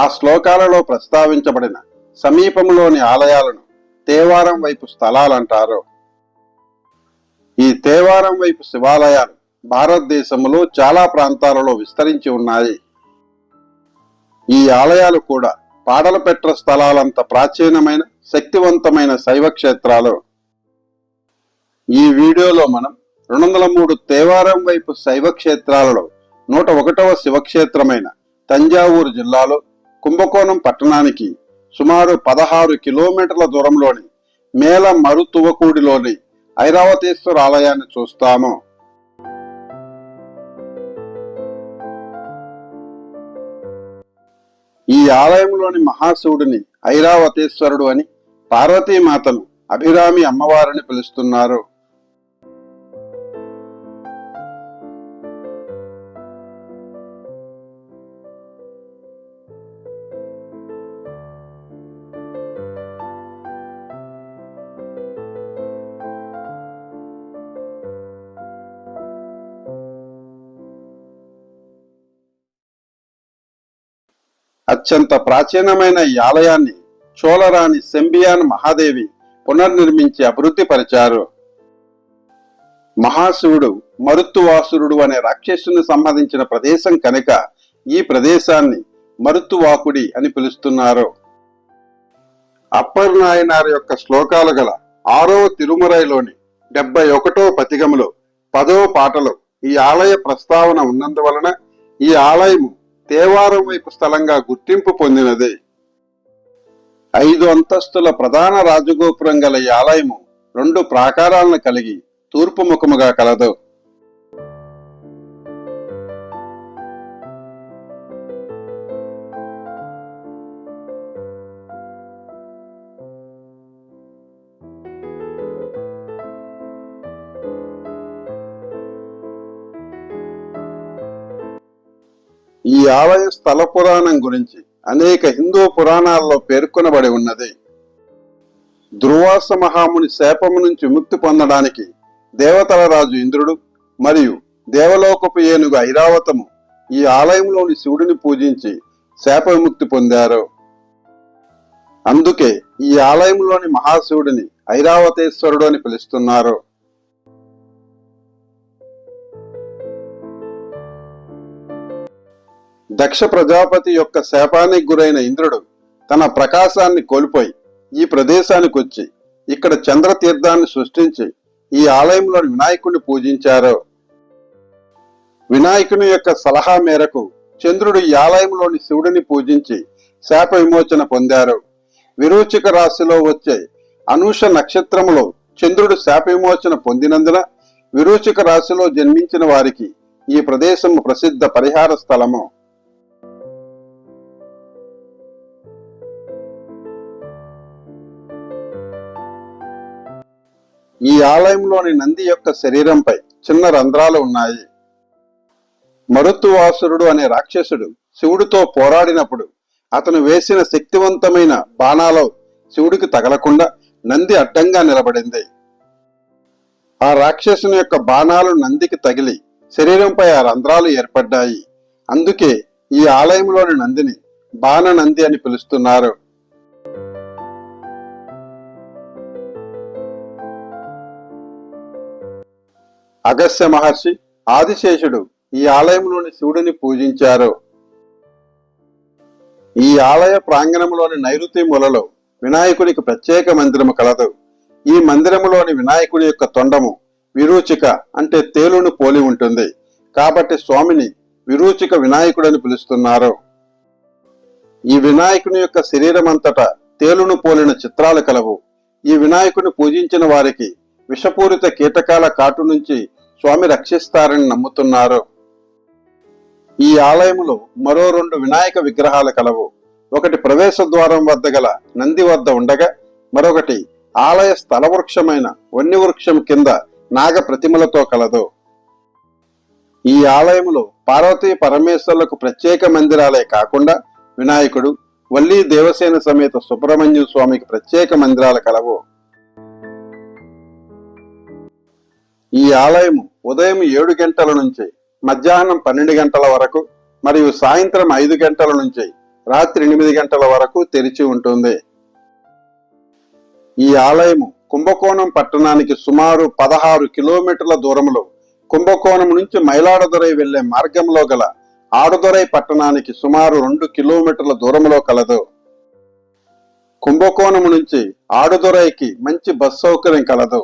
ఆ శ్లోకాలలో ప్రస్తావించబడిన సమీపంలోని ఆలయాలను తేవారం వైపు స్థలాలంటారు. ఈ తేవారం వైపు శివాలయాలు భారతదేశంలో చాలా ప్రాంతాలలో విస్తరించి ఉన్నాయి. ఈ ఆలయాలు కూడా పాడలపెట్ర స్థలాలంత ప్రాచీనమైన శక్తివంతమైన శైవ క్షేత్రాలు. ఈ వీడియోలో మనం రెండు వందల మూడు తేవారం వైపు శైవ క్షేత్రాలలో నూట ఒకటవ శివక్షేత్రమైన తంజావూరు జిల్లాలో కుంభకోణం పట్టణానికి సుమారు పదహారు కిలోమీటర్ల దూరంలోని మేల మరుతువకూడిలోని ఐరావతేశ్వర ఆలయాన్ని చూస్తాము. ఈ ఆలయంలోని మహాశివుడిని ఐరావతేశ్వరుడు అని పార్వతీమాతను అభిరామి అమ్మవారిని పిలుస్తున్నారు. అత్యంత ప్రాచీనమైన ఈ ఆలయాన్ని చోళరాణి సెంబియాన్ మహాదేవి పునర్నిర్మించి అభివృద్ధి పరిచారు మహాశివుడు మరుత్తువాసురుడు అనే రాక్షసుని సంబంధించిన ప్రదేశం కనుక ఈ ప్రదేశాన్ని మరుత్తువాకుడి అని పిలుస్తున్నారు. అప్పర్ నాయనార్ యొక్క శ్లోకాలు గల ఆరో తిరుమరైలోని డెబ్బై ఒకటో పతిగములో పదో పాటలో ఈ ఆలయ ప్రస్తావన ఉన్నందువలన ఈ ఆలయము తేవారం వైపు స్థలంగా గుర్తింపు పొందినది. ఐదు అంతస్తుల ప్రధాన రాజగోపురం గల ఈ ఆలయము రెండు ప్రాకారాలను కలిగి తూర్పు ముఖముగా కలదు. ఆలయ స్థల పురాణం గురించి అనేక హిందూ పురాణాల్లో పేర్కొనబడి ఉన్నది. దుర్వాస మహాముని శాపము నుంచి ముక్తి పొందడానికి దేవతల రాజు ఇంద్రుడు మరియు దేవలోకపు ఏనుగు ఐరావతము ఈ ఆలయంలోని శివుడిని పూజించి శాప విముక్తి పొందారు. అందుకే ఈ ఆలయంలోని మహాశివుడిని ఐరావతేశ్వరుడు అని పిలుస్తున్నారు. దక్ష ప్రజాపతి యొక్క శాపానికి గురైన ఇంద్రుడు తన ప్రకాశాన్ని కోల్పోయి ఈ ప్రదేశానికి వచ్చి ఇక్కడ చంద్రతీర్థాన్ని సృష్టించి ఈ ఆలయంలోని వినాయకుడిని పూజించారు. వినాయకుని యొక్క సలహా మేరకు చంద్రుడు ఈ ఆలయంలోని శివుడిని పూజించి శాప విమోచన పొందారు. విరూచిక రాశిలో వచ్చే అనూష నక్షత్రములో చంద్రుడు శాప విమోచన పొందినందున విరూచిక రాశిలో జన్మించిన వారికి ఈ ప్రదేశము ప్రసిద్ధ పరిహార స్థలము. ఈ ఆలయంలోని నంది యొక్క శరీరంపై చిన్న రంధ్రాలు ఉన్నాయి. మరుత్తువాసురుడు అనే రాక్షసుడు శివుడితో పోరాడినప్పుడు అతను వేసిన శక్తివంతమైన బాణాలు శివుడికి తగలకుండా నంది అడ్డంగా నిలబడింది. ఆ రాక్షసుని యొక్క బాణాలు నందికి తగిలి శరీరంపై ఆ రంధ్రాలు ఏర్పడ్డాయి. అందుకే ఈ ఆలయంలోని నందిని బాణ నంది అని పిలుస్తున్నారు. అగస్త్య మహర్షి ఆదిశేషుడు ఈ ఆలయంలోని శివుడిని పూజించారు. ఈ ఆలయ ప్రాంగణంలోని నైరుతి మూలలో వినాయకునికి ప్రత్యేక మందిరము కలదు. ఈ మందిరములోని వినాయకుడి యొక్క తొండము విరూచిక అంటే తేలును పోలి ఉంటుంది. కాబట్టి స్వామిని విరూచిక వినాయకుడని పిలుస్తున్నారు. ఈ వినాయకుని యొక్క శరీరమంతటా తేలును పోలిన చిత్రాలు కలవు. ఈ వినాయకుని పూజించిన వారికి విషపూరిత కీటకాల కాటు నుంచి స్వామి రక్షిస్తారని నమ్ముతున్నారు. ఈ ఆలయములో మరో రెండు వినాయక విగ్రహాలు కలవు. ఒకటి ప్రవేశ ద్వారం వద్ద గల నంది వద్ద ఉండగా మరొకటి ఆలయ స్థల వృక్షమైన వన్య వృక్షం కింద నాగ ప్రతిమలతో కలదు. ఈ ఆలయములో పార్వతీ పరమేశ్వర్లకు ప్రత్యేక మందిరాలే కాకుండా వినాయకుడు వల్లీ దేవసేన సమేత సుబ్రహ్మణ్య స్వామికి ప్రత్యేక మందిరాలు కలవు. ఈ ఆలయము ఉదయం ఏడు గంటల నుంచి మధ్యాహ్నం పన్నెండు గంటల వరకు మరియు సాయంత్రం ఐదు గంటల నుంచి రాత్రి ఎనిమిది గంటల వరకు తెరిచి ఉంటుంది. ఈ ఆలయము కుంభకోణం పట్టణానికి సుమారు పదహారు కిలోమీటర్ల దూరంలో కుంభకోణం నుంచి మైలాడదురై వెళ్ళే మార్గంలో గల ఆడుదొరై పట్టణానికి సుమారు రెండు కిలోమీటర్ల దూరంలో కలదు. కుంభకోణం నుంచి ఆడుదొరైకి మంచి బస్ సౌకర్యం కలదు.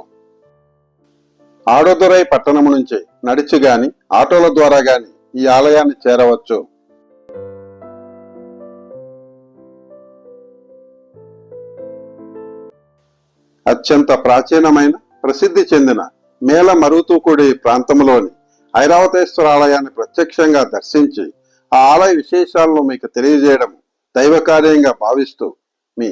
ఆడోదురై పట్టణం నుంచి నడిచి గాని ఆటోల ద్వారా గాని ఈ ఆలయాన్ని చేరవచ్చు. అత్యంత ప్రాచీనమైన ప్రసిద్ధి చెందిన మేల మరుతూకుడి ప్రాంతంలోని ఐరావతేశ్వర ఆలయాన్ని ప్రత్యక్షంగా దర్శించి ఆ ఆలయ విశేషాలను మీకు తెలియజేయడం దైవ కార్యంగా భావిస్తూ మీ